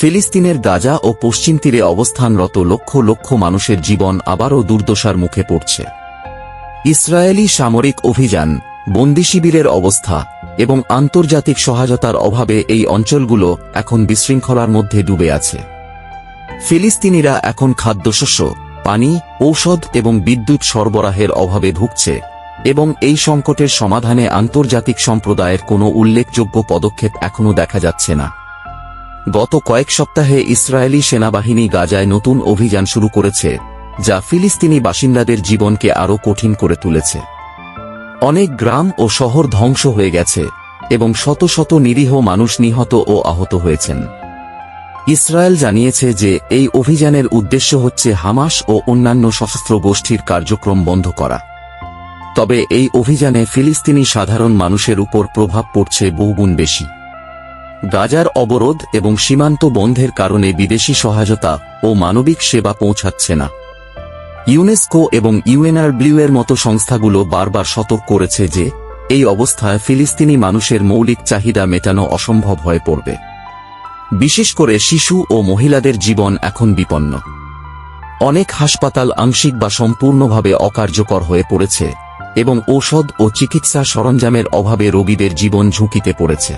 ফিলিস্তিনের গাজা ও পশ্চিম তীরে অবস্থানরত লক্ষ লক্ষ মানুষের জীবন আবারও দুর্দশার মুখে পড়ছে। ইসরায়েলি সামরিক অভিযান, বন্দি শিবিরের অবস্থা এবং আন্তর্জাতিক সহায়তার অভাবে এই অঞ্চলগুলো এখন বিশৃঙ্খলার মধ্যে ডুবে আছে। ফিলিস্তিনিরা এখন খাদ্যশস্য, পানি, ঔষধ এবং বিদ্যুৎ সরবরাহের অভাবে ভুগছে এবং এই সংকটের সমাধানে আন্তর্জাতিক সম্প্রদায়ের কোনো উল্লেখযোগ্য পদক্ষেপ এখনও দেখা যাচ্ছে না। গত কয়েক সপ্তাহে ইসরায়েলি সেনাবাহিনী গাজায় নতুন অভিযান শুরু করেছে, যা ফিলিস্তিনি বাসিন্দাদের জীবনকে আরও কঠিন করে তুলেছে। অনেক গ্রাম ও শহর ধ্বংস হয়ে গেছে এবং শত শত নিরীহ মানুষ নিহত ও আহত হয়েছেন। ইসরায়েল জানিয়েছে যে এই অভিযানের উদ্দেশ্য হচ্ছে হামাস ও অন্যান্য সশস্ত্র গোষ্ঠীর কার্যক্রম বন্ধ করা। তবে এই অভিযানে ফিলিস্তিনি সাধারণ মানুষের উপর প্রভাব পড়ছে বহুগুণ বেশি। গাজার অবরোধ এবং সীমান্ত বন্ধের কারণে বিদেশি সহায়তা ও মানবিক সেবা পৌঁছাচ্ছে না। ইউনেস্কো এবং ইউএনআরব্লিউ এর মতো সংস্থাগুলো বারবার সতর্ক করেছে যে, এই অবস্থায় ফিলিস্তিনি মানুষের মৌলিক চাহিদা মেটানো অসম্ভব হয়ে পড়বে। বিশেষ করে শিশু ও মহিলাদের জীবন এখন বিপন্ন। অনেক হাসপাতাল আংশিক বা সম্পূর্ণভাবে অকার্যকর হয়ে পড়েছে এবং ঔষধ ও চিকিৎসা সরঞ্জামের অভাবে রোগীদের জীবন ঝুঁকিতে পড়েছে।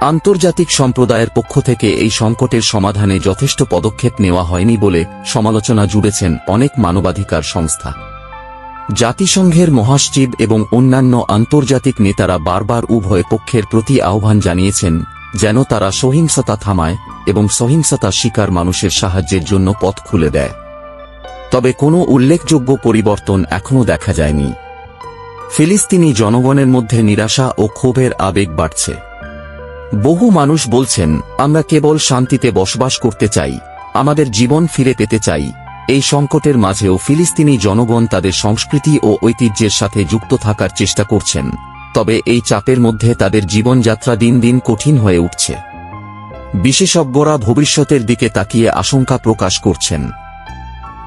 আন্তর্জাতিক সম্প্রদায়ের পক্ষ থেকে এই সংকটের সমাধানে যথেষ্ট পদক্ষেপ নেওয়া হয়নি বলে সমালোচনা জুড়েছেন অনেক মানবাধিকার সংস্থা। জাতিসংঘের মহাসচিব এবং অন্যান্য আন্তর্জাতিক নেতারা বারবার উভয় পক্ষের প্রতি আহ্বান জানিয়েছেন যেন তারা সহিংসতা থামায় এবং সহিংসতা শিকার মানুষের সাহায্যের জন্য পথ খুলে দেয়। তবে কোনো উল্লেখযোগ্য পরিবর্তন এখনও দেখা যায়নি। ফিলিস্তিনি জনগণের মধ্যে নিরাশা ও ক্ষোভের আবেগ বাড়ছে। বহু মানুষ বলছেন, আমরা কেবল শান্তিতে বসবাস করতে চাই, আমাদের জীবন ফিরে পেতে চাই। এই সংকটের মাঝেও ফিলিস্তিনি জনগণ তাদের সংস্কৃতি ও ঐতিহ্যের সাথে যুক্ত থাকার চেষ্টা করছেন। তবে এই চাপের মধ্যে তাদের জীবনযাত্রা দিন দিন কঠিন হয়ে উঠছে। বিশেষজ্ঞরা ভবিষ্যতের দিকে তাকিয়ে আশঙ্কা প্রকাশ করছেন।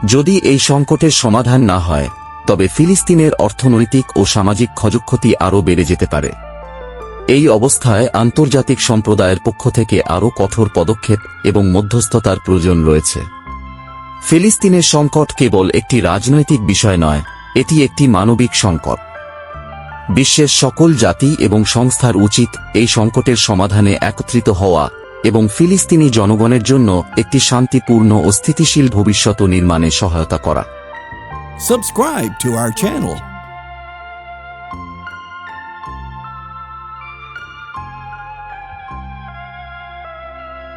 যদি এই সংকটের সমাধান না হয়, তবে ফিলিস্তিনের অর্থনৈতিক ও সামাজিক ক্ষয়ক্ষতি আরও বেড়ে যেতে পারে। এই অবস্থায় আন্তর্জাতিক সম্প্রদায়ের পক্ষ থেকে আরও কঠোর পদক্ষেপ এবং মধ্যস্থতার প্রয়োজন রয়েছে। ফিলিস্তিনের সংকট কেবল একটি রাজনৈতিক বিষয় নয়, এটি একটি মানবিক সংকট। বিশ্বের সকল জাতি এবং সংস্থার উচিত এই সংকটের সমাধানে একত্রিত হওয়া এবং ফিলিস্তিনি জনগণের জন্য একটি শান্তিপূর্ণ ও স্থিতিশীল ভবিষ্যৎ নির্মাণে সহায়তা করা। Subscribe to our channel